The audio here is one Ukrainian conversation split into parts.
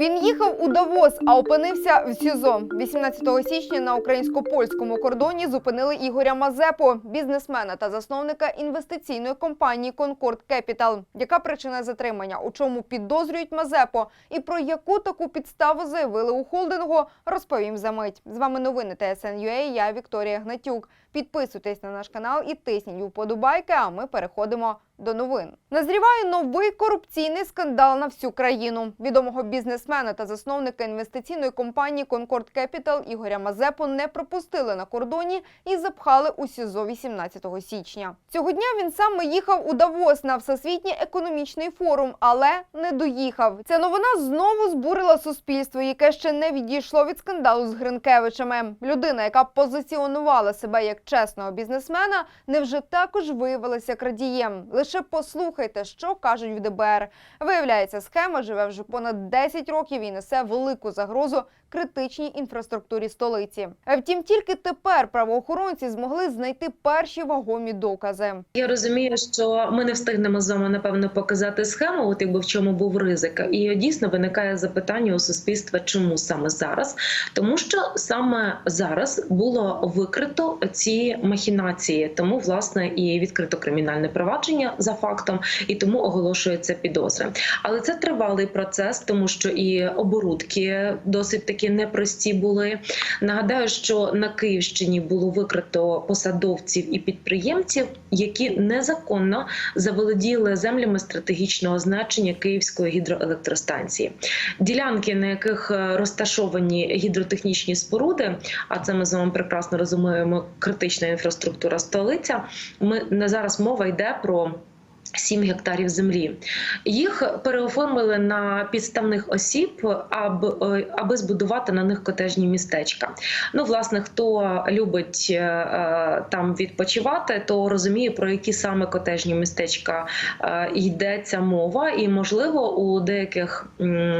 Він їхав у Давос, а опинився в СІЗО. 18 січня на українсько-польському кордоні зупинили Ігоря Мазепу, бізнесмена та засновника інвестиційної компанії Concord Capital. Яка причина затримання? У чому підозрюють Мазепу? І про яку таку підставу заявили у холдингу? Розповім за мить. З вами новини ТСН.UA, Я Вікторія Гнатюк. Підписуйтесь на наш канал і тисніть вподобайки. А ми переходимо до новин. Назріває новий корупційний скандал на всю країну. Відомого бізнесмена та засновника інвестиційної компанії Concord Capital Ігоря Мазепу не пропустили на кордоні і запхали у СІЗО 18 січня. Цього дня він саме їхав у Давос на всесвітній економічний форум, але не доїхав. Ця новина знову збурила суспільство, яке ще не відійшло від скандалу з Гринкевичами. Людина, яка позиціонувала себе як чесного бізнесмена, невже також виявилася крадієм. Лише послухайте, що кажуть в ДБР. Виявляється, схема живе вже понад 10 років і несе велику загрозу критичній інфраструктурі столиці. Втім, тільки тепер правоохоронці змогли знайти перші вагомі докази. Я розумію, що ми не встигнемо з вами напевно показати схему, от якби в чому був ризик. І дійсно виникає запитання у суспільства, чому саме зараз? Тому що саме зараз було викрито ці махінації, тому власне і відкрито кримінальне провадження за фактом, і тому оголошується підозри. Але це тривалий процес, тому що і оборудки досить таки непрості були. Нагадаю, що на Київщині було викрито посадовців і підприємців, які незаконно заволоділи землями стратегічного значення Київської гідроелектростанції. Ділянки, на яких е, розташовані гідротехнічні споруди, а це ми з вами прекрасно розуміємо, критична інфраструктура столиця. Ми не зараз мова йде про. 7 гектарів землі їх переоформили на підставних осіб, аби, аби збудувати на них котежні містечка. Ну, власне, хто любить е, е, там відпочивати, то розуміє про які саме котежні містечка е, йдеться мова, і можливо у деяких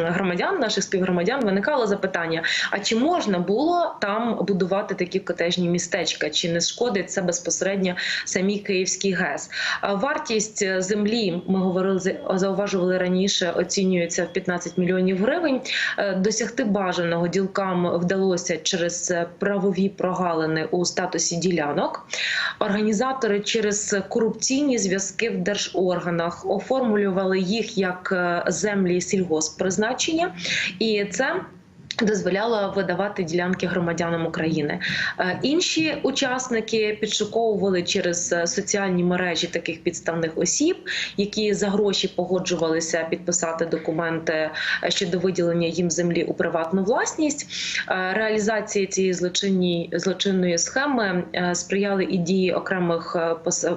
громадян, наших співгромадян, виникало запитання: а чи можна було там будувати такі котежні містечка? Чи не шкодить це безпосередньо самій Київській ГЕС? Вартість землі ми говорили зауважували раніше. Оцінюється в 15 мільйонів гривень. Е, Досягти бажаного ділкам вдалося через правові прогалини у статусі ділянок. Організатори через корупційні зв'язки в держорганах оформлювали їх як е, землі сільгосппризначення, і це. Дозволяло видавати ділянки громадянам України. Е, Інші учасники підшуковували через е, соціальні мережі таких підставних осіб, які за гроші погоджувалися підписати документи е, щодо виділення їм землі у приватну власність. Реалізації цієї злочинні злочинної схеми сприяли і дії окремих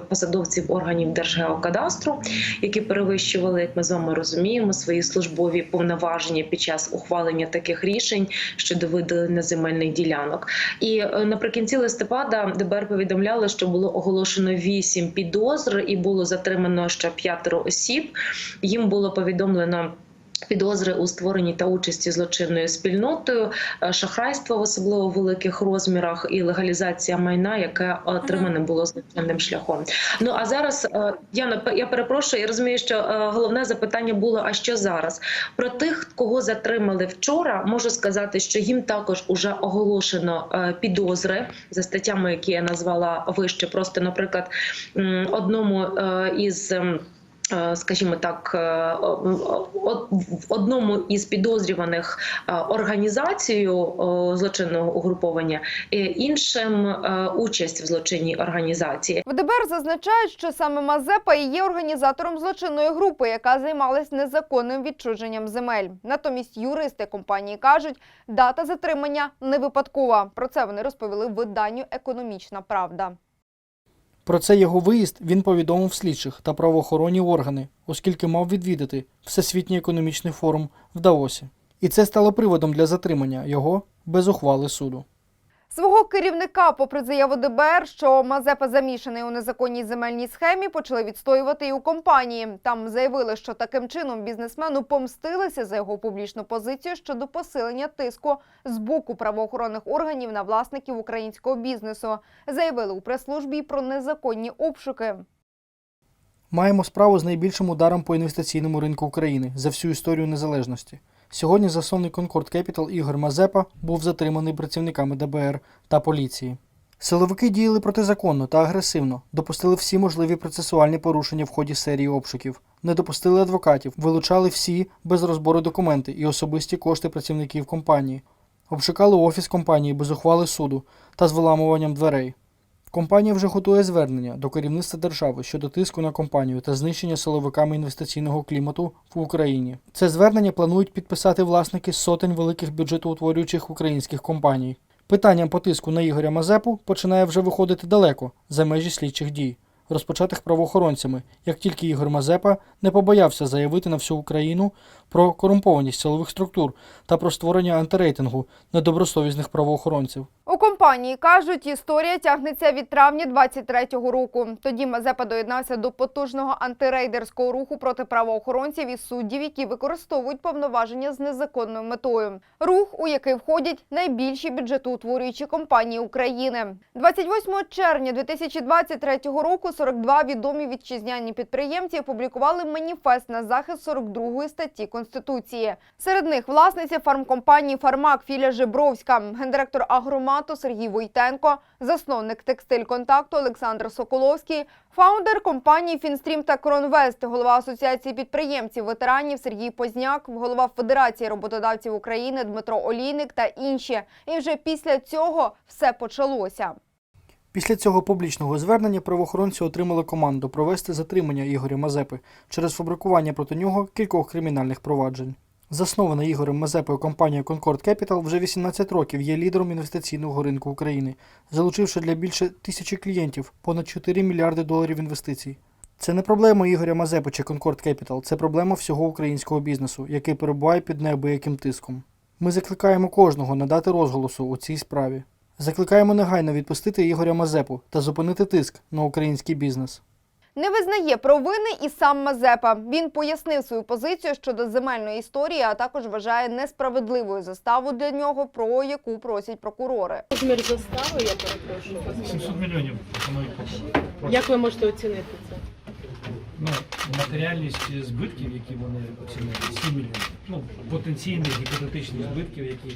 посадовців органів Держгеокадастру, які перевищували, як ми з вами розуміємо, свої службові повноваження під час ухвалення таких рішень щодо виділення земельних ділянок. І е, наприкінці листопада ДБР повідомляли, що було оголошено вісім підозр і було затримано ще п'ятеро осіб. Їм було повідомлено. Підозри у створенні та участі злочинною спільнотою, е, шахрайство в особливо великих розмірах і легалізація майна, яке отримане було злочинним шляхом. Ну а зараз е, я я перепрошую. Я розумію, що е, головне запитання було: а що зараз? Про тих, кого затримали вчора, можу сказати, що їм також уже оголошено підозри за статтями, які я назвала вище. Просто, наприклад, одному із. Е, Скажімо так, е, в одному із підозрюваних е, організацією о, злочинного угруповання, іншим участь в злочинній організації. В ДБР зазначають, що саме Мазепа і є організатором злочинної групи, яка займалась незаконним відчуженням земель. Натомість юристи компанії кажуть, дата затримання не випадкова. Про це вони розповіли виданню Економічна правда. Про це його виїзд він повідомив слідчих та правоохоронні органи, оскільки мав відвідати Всесвітній економічний форум в Даосі. І це стало приводом для затримання його без ухвали суду. Свого керівника, попри заяву ДБР, що Мазепа замішаний у незаконній земельній схемі, почали відстоювати і у компанії. Там заявили, що таким чином бізнесмену помстилися за його публічну позицію щодо посилення тиску з боку правоохоронних органів на власників українського бізнесу. Заявили у прес-службі про незаконні обшуки. Маємо справу з найбільшим ударом по інвестиційному ринку України за всю історію незалежності. Сьогодні засновник Concord Capital Ігор Мазепа був затриманий працівниками ДБР та поліції. Силовики діяли протизаконно та агресивно, допустили всі можливі процесуальні порушення в ході серії обшуків, не допустили адвокатів, вилучали всі без розбору документи і особисті кошти працівників компанії, обшукали офіс компанії без ухвали суду та з виламуванням дверей. Компанія вже готує звернення до керівництва держави щодо тиску на компанію та знищення силовиками інвестиційного клімату в Україні. Це звернення планують підписати власники сотень великих бюджетоутворюючих українських компаній. Питанням по тиску на Ігоря Мазепу починає вже виходити далеко за межі слідчих дій, розпочатих правоохоронцями, як тільки Ігор Мазепа не побоявся заявити на всю Україну про корумпованість силових структур та про створення антирейтингу недобросовісних правоохоронців. У компанії кажуть, історія тягнеться від травня 23-го року. Тоді Мазепа доєднався до потужного антирейдерського руху проти правоохоронців і суддів, які використовують повноваження з незаконною метою. Рух, у який входять найбільші бюджетоутворюючі компанії України. 28 червня 2023 року 42 відомі вітчизняні підприємці опублікували маніфест на захист 42 статті Конституції. Серед них власниця фармкомпанії Фармак Філя Жебровська, гендиректор Агромату Сергій Войтенко, засновник текстиль контакту Олександр Соколовський, фаундер компанії Фінстрім та Кронвест, голова асоціації підприємців ветеранів Сергій Позняк, голова Федерації роботодавців України Дмитро Олійник та інші. І вже після цього все почалося. Після цього публічного звернення правоохоронці отримали команду провести затримання Ігоря Мазепи через фабрикування проти нього кількох кримінальних проваджень. Заснована Ігорем Мазепою компанія Concord Capital вже 18 років є лідером інвестиційного ринку України, залучивши для більше тисячі клієнтів понад 4 мільярди доларів інвестицій. Це не проблема Ігоря Мазепи чи Concord Capital, це проблема всього українського бізнесу, який перебуває під неабияким тиском. Ми закликаємо кожного надати розголосу у цій справі. Закликаємо негайно відпустити Ігоря Мазепу та зупинити тиск на український бізнес. Не визнає провини і сам Мазепа. Він пояснив свою позицію щодо земельної історії, а також вважає несправедливою заставу для нього, про яку просять прокурори. Розмір застави, я перепрошую. 700 мільйонів. Як ви можете оцінити це? Ну, матеріальність збитків, які вони оцінили, 7 мільйонів. Ну, потенційних гіпотетичних збитків, які,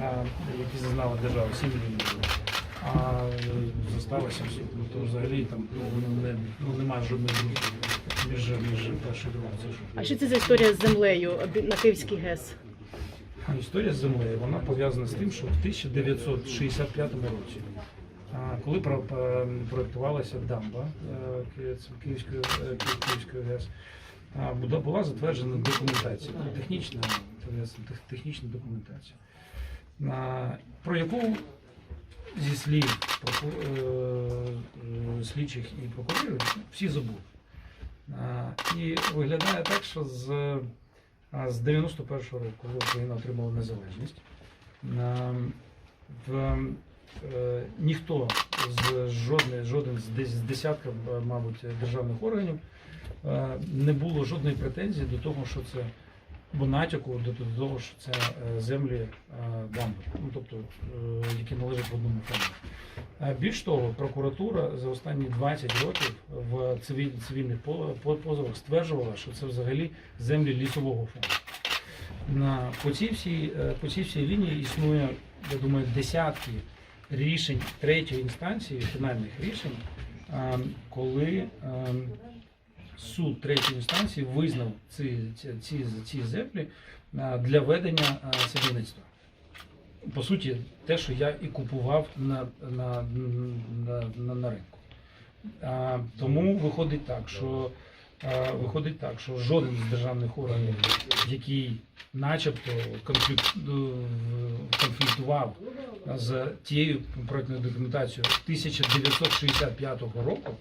а, які зазнала держава, 7 мільйонів. А е, застава 700. Ну, то взагалі там ну, воно не, ну, немає жодної між, між першою і другою. Це? А що це за історія з землею на Київський ГЕС? Історія з землею вона пов'язана з тим, що в 1965 році, коли про- проєктувалася дамба е, Ки- це Київської е, Київської ГЕС, була затверджена документація, ну, технічна, технічна документація, про яку зі слів е, е, слідчих і прокурорів всі забули. І виглядає так, що з з 91-го року, Україна отримала незалежність, ем, в, е, ніхто з жодний, жоден з десятка, е, мабуть, державних органів е, не було жодної претензії до того, що це або натяку до, того, що це е, землі е, дамби, ну тобто, е, які належать в одному фонду. Е, Більш того, прокуратура за останні 20 років в цивіль, цивільних по- по- позовах стверджувала, що це взагалі землі лісового фонду. На, по, цій всій, е, по цій всій лінії існує, я думаю, десятки рішень третьої інстанції, фінальних рішень, коли суд третьої інстанції визнав ці, ці, ці, землі для ведення садівництва. По суті, те, що я і купував на, на, на, на, на ринку. Тому виходить так, що виходить так, що жоден з державних органів, який начебто е, конфліктував з тією проектною документацією 1965 року,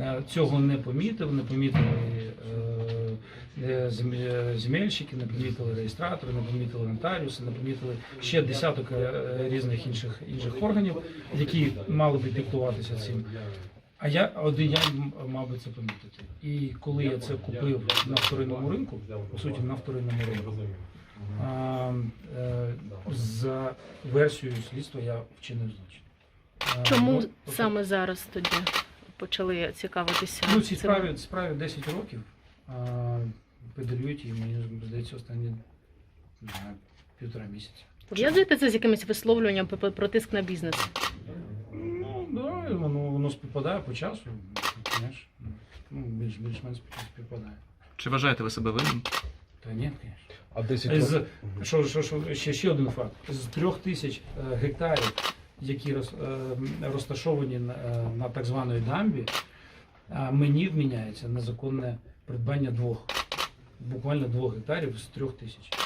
е, цього не помітив, не помітили е, е, зем- земельщики, не помітили реєстратори, не помітили нотаріуси, не помітили ще десяток різних інших інших органів, які мали би піклуватися цим. А я один я мав би це помітити. І коли я це купив на вторинному ринку, по суті, на вторинному ринку, а, е, за версією слідства я вчинив злочин. А, Чому ну, саме зараз тоді почали цікавитися? Ну, цій цим? справі, справі 10 років. А, Педалюють і мені здається, останні на півтора місяця. Пов'язуєте це з якимись висловлюванням про, про тиск на бізнес? Ну, да, воно, воно співпадає по часу, знаєш. Ну, більш, більш-менш співпадає. Чи вважаєте ви себе винним? Та ні, звісно. А 10 З, років? що, що, що, ще, ще один факт. З трьох тисяч е, гектарів, які роз, е, розташовані на, е, на так званої дамбі, а мені вміняється незаконне придбання двох, буквально двох гектарів з трьох тисяч.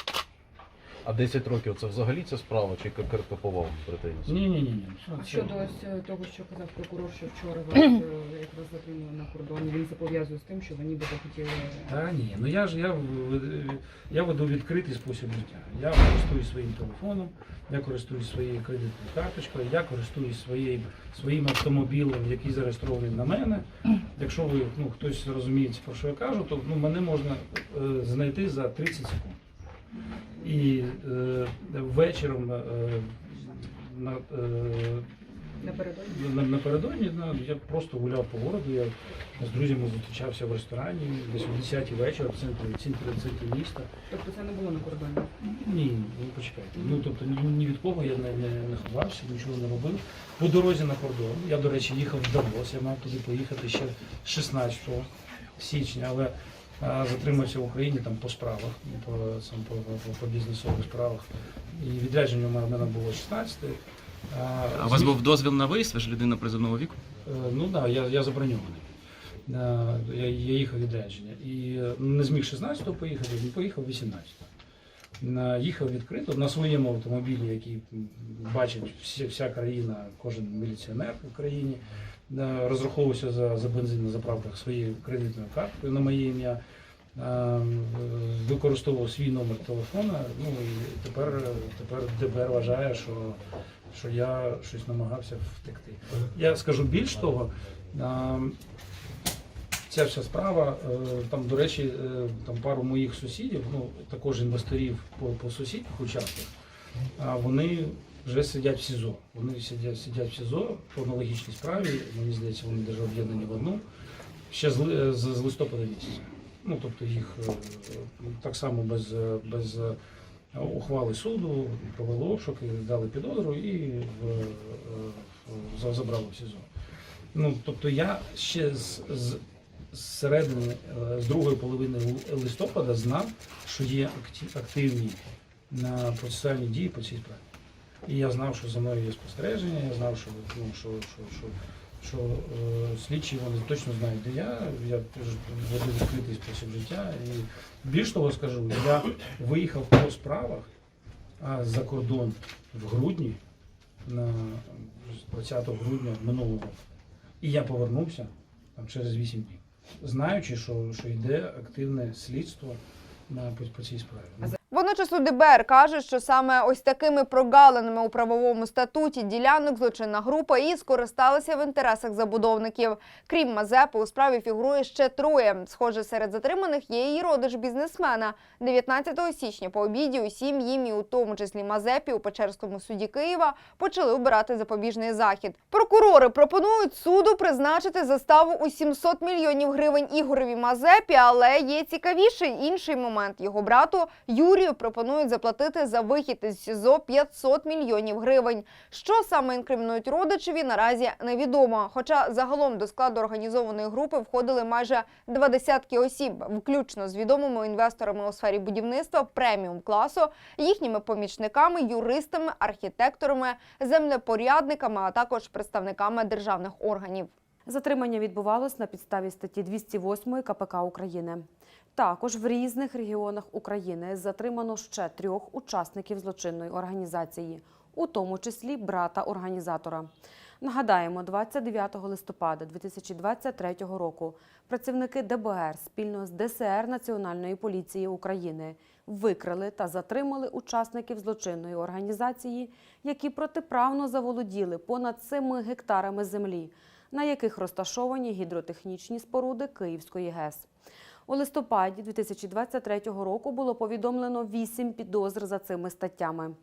А 10 років це взагалі ця справа чи картоповав претензії? Ні, ні, ні, ні. А щодо ось е, того, що казав прокурор, що вчора вас е, якраз затримали на кордоні, він це пов'язує з тим, що ви ніби захотіли. Та ні, ну я ж я, в- я веду відкритий спосіб життя. Я користуюсь своїм телефоном, я користуюсь своєю кредитною карточкою, я користуюсь своїм, своїм автомобілем, який зареєстрований на мене. Якщо ви ну, хтось розуміє, про що я кажу, то ну, мене можна е, знайти за 30 секунд. І е, вечором е, на, е, Напередодні? на- напередодні ну, я просто гуляв по городу. Я з друзями зустрічався в ресторані десь о 10 вечора в центрі, в центрі, в центрі міста. Тобто це не було на кордоні. Ні, ну почекайте. Ну тобто ні, ні від кого я не, не, не ховався, нічого не робив. По дорозі на кордон. Я, до речі, їхав в Давос, я мав туди поїхати ще 16 січня, але а, затримався в Україні там по справах, по, сам, по, по, по бізнесових справах. І відрядження в мене було 16. А, А у вас був дозвіл на виїзд, ви ж людина призовного віку? Е, Ну так, да, я, я заброньований. Е, Я, я їхав відрядження. І е, не зміг 16-го поїхати, він поїхав 18-го. Е, Їхав відкрито на своєму автомобілі, який бачить вся, вся країна, кожен міліціонер в країні. Е, Розраховувався за, за бензин на заправках своєю кредитною карткою на моє ім'я. Е, Використовував свій номер телефона. Ну і тепер, тепер ДБР вважає, що що я щось намагався втекти. Я скажу більш того, ця вся справа, е, там, до речі, е, там пару моїх сусідів, ну також інвесторів по, по сусідніх участках, вони вже сидять в СІЗО. Вони сидять, сидять в СІЗО по аналогічній справі. Мені здається, вони навіть об'єднані в одну ще з, з, з листопада місяця. Ну тобто їх е, так само без, е, без е, ухвали суду провели обшуки, дали підозру і в, е, в- забрали в СІЗО. Ну, тобто я ще з, з, середини, е, з другої половини листопада знав, що є активні на процесуальні дії по цій справі. І я знав, що за мною є спостереження, я знав, що, ну, що, що, що, що е, слідчі вони точно знають, де я. Я веду відкритий спосіб життя. І більш того скажу, я виїхав по справах а, за кордон в грудні, на 20 грудня минулого року. І я повернувся там, через 8 днів, знаючи, що, що йде активне слідство на, по, по цій справі. Водночас у ДБР каже, що саме ось такими прогалинами у правовому статуті ділянок злочинна група і скористалася в інтересах забудовників. Крім Мазепи, у справі фігурує ще троє. Схоже, серед затриманих є її родич бізнесмена. 19 січня по обіді усім їм, і у тому числі Мазепі, у Печерському суді Києва, почали обирати запобіжний захід. Прокурори пропонують суду призначити заставу у 700 мільйонів гривень Ігорові Мазепі, але є цікавіший інший момент. Його брату Юрію пропонують заплатити за вихід із СІЗО 500 мільйонів гривень. Що саме інкримінують родичеві, наразі невідомо. Хоча загалом до складу організованої групи входили майже два десятки осіб, включно з відомими інвесторами у сфері будівництва преміум класу, їхніми помічниками, юристами, архітекторами, землепорядниками, а також представниками державних органів. Затримання відбувалось на підставі статті 208 КПК України. Також в різних регіонах України затримано ще трьох учасників злочинної організації, у тому числі брата організатора. Нагадаємо, 29 листопада 2023 року працівники ДБР спільно з ДСР Національної поліції України викрили та затримали учасників злочинної організації, які протиправно заволоділи понад 7 гектарами землі, на яких розташовані гідротехнічні споруди Київської ГЕС. У листопаді 2023 року було повідомлено 8 підозр за цими статтями.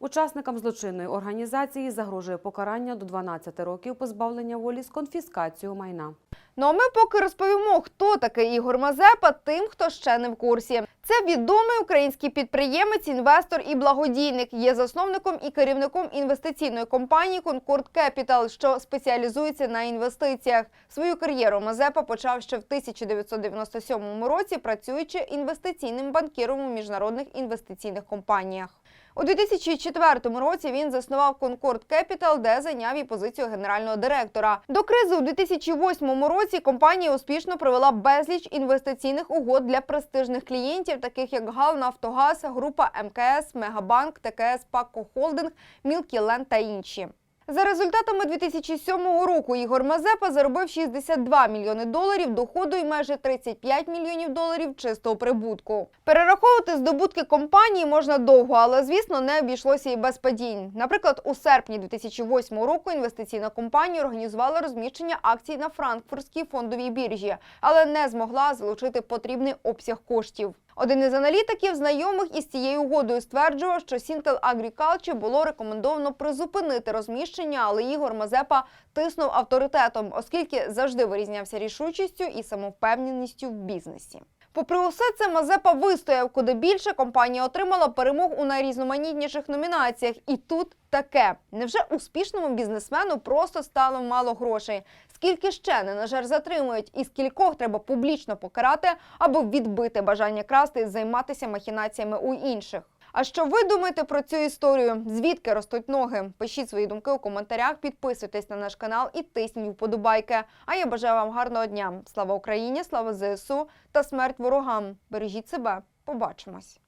Учасникам злочинної організації загрожує покарання до 12 років позбавлення волі з конфіскацією майна. Ну а ми поки розповімо, хто такий Ігор Мазепа, тим, хто ще не в курсі. Це відомий український підприємець, інвестор і благодійник. Є засновником і керівником інвестиційної компанії Concord Capital, що спеціалізується на інвестиціях. Свою кар'єру Мазепа почав ще в 1997 році, працюючи інвестиційним банкіром у міжнародних інвестиційних компаніях. У 2004 році він заснував Concord Capital, де зайняв і позицію генерального директора. До кризи у 2008 році компанія успішно провела безліч інвестиційних угод для престижних клієнтів, таких як ГАЛ, Нафтогаз, група МКС, Мегабанк, ТКС, Пако Холдинг, Мілкі Ленд та інші. За результатами 2007 року Ігор Мазепа заробив 62 мільйони доларів доходу і майже 35 мільйонів доларів чистого прибутку. Перераховувати здобутки компанії можна довго, але звісно не обійшлося і без падінь. Наприклад, у серпні 2008 року інвестиційна компанія організувала розміщення акцій на франкфуртській фондовій біржі, але не змогла залучити потрібний обсяг коштів. Один із аналітиків, знайомих із цією угодою, стверджував, що Sintel Agriculture було рекомендовано призупинити розміщення, але Ігор Мазепа тиснув авторитетом, оскільки завжди вирізнявся рішучістю і самовпевненістю в бізнесі. Попри усе це, Мазепа вистояв куди більше. Компанія отримала перемог у найрізноманітніших номінаціях. І тут таке: невже успішному бізнесмену просто стало мало грошей? Скільки ще не на жаль затримують, і скількох треба публічно покарати, аби відбити бажання красти і займатися махінаціями у інших? А що ви думаєте про цю історію? Звідки ростуть ноги? Пишіть свої думки у коментарях, підписуйтесь на наш канал і тисніть вподобайки. А я бажаю вам гарного дня. Слава Україні, слава ЗСУ та смерть ворогам. Бережіть себе. Побачимось.